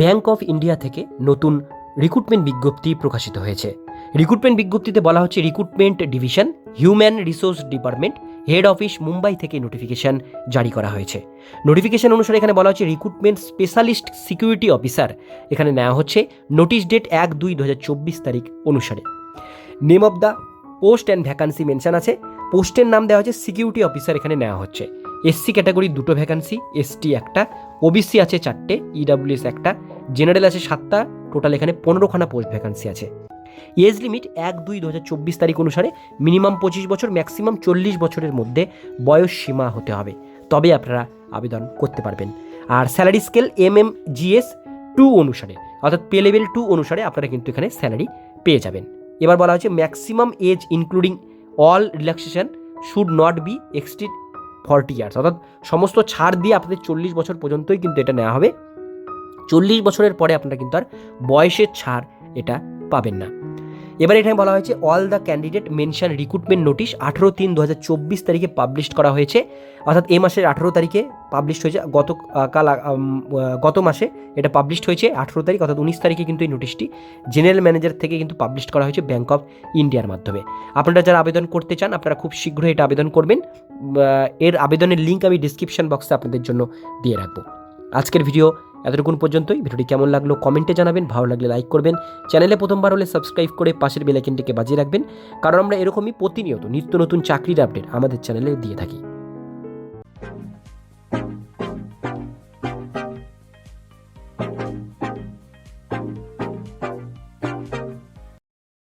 Bank of India থেকে নতুন recruitment বিজ্ঞপ্তি প্রকাশিত হয়েছে। রিক্রুটমেন্ট বিজ্ঞপ্তিতে বলা হচ্ছে recruitment division human resource department head office Mumbai থেকে নোটিফিকেশন জারি করা হয়েছে। নোটিফিকেশন অনুসারে এখানে বলা হচ্ছে রিক্রুটমেন্ট স্পেশালিস্ট সিকিউরিটি অফিসার এখানে নেওয়া হচ্ছে নোটিশ ডেট এক দুই দু তারিখ অনুসারে। Name of the post and vacancy mention আছে। পোস্টের নাম দেওয়া হচ্ছে সিকিউরিটি অফিসার এখানে নেওয়া হচ্ছে। এসসি ক্যাটাগরি দুটো ভ্যাকান্সি এসটি একটা ওবিসি আছে চারটে ইডাব্লিউএস একটা জেনারেল আছে সাতটা টোটাল এখানে পনেরোখানা পোস্ট ভ্যাকান্সি আছে। এজ লিমিট এক দুই দু হাজার চব্বিশ তারিখ অনুসারে মিনিমাম পঁচিশ বছর ম্যাক্সিমাম চল্লিশ বছরের মধ্যে বয়স সীমা হতে হবে। তবে আপনারা আবেদন করতে পারবেন। আর salary scale M M GS two অনুসারে, অর্থাৎ পে লেভেল টু অনুসারে আপনারা কিন্তু এখানে স্যালারি পেয়ে যাবেন। এবার বলা হচ্ছে maximum age including all relaxation should not be exceed forty years, অর্থাৎ সমস্ত ছাড় দিয়ে আপনাদের চল্লিশ বছর পর্যন্তই কিন্তু এটা নেওয়া হবে। চল্লিশ বছরের পরে আপনারা কিন্তু আর বয়সের ছাড় এটা পাবেন না। এবার এখানে বলা হয়েছে all the candidate mention recruitment notice আঠেরো তিন দু হাজার চব্বিশ তারিখে পাবলিশ করা হয়েছে। অর্থাৎ এ মাসের আঠেরো তারিখে পাবলিশ হয়েছে গত কাল আহ, উম, আহ, গত মাসে এটা পাবলিশড হয়েছে আঠেরো তারিখ অর্থাৎ উনিশ তারিখে কিন্তু এই নোটিশটি জেনারেল ম্যানেজার থেকে কিন্তু পাবলিশ করা হয়েছে ব্যাঙ্ক অফ ইন্ডিয়ার মাধ্যমে। আপনারা যারা আবেদন করতে চান আপনারা খুব শীঘ্রই এটা আবেদন করবেন। এর আবেদনের লিঙ্ক আমি ডিসক্রিপশন বক্সে আপনাদের জন্য দিয়ে রাখব। আজকের ভিডিও এতটুকুন পর্যন্তই। ভিডিওটি কেমন লাগল কমেন্টে জানাবেন, ভালো লাগলে লাইক করবেন। চ্যানেলে প্রথমবার হলে সাবস্ক্রাইব করে পাশের বেলাইকিনটিকে বাজিয়ে রাখবেন। কারণ আমরা এরকমই প্রতিনিয়ত নিত্য নতুন চাকরির আপডেট আমাদের চ্যানেলে দিয়ে থাকি।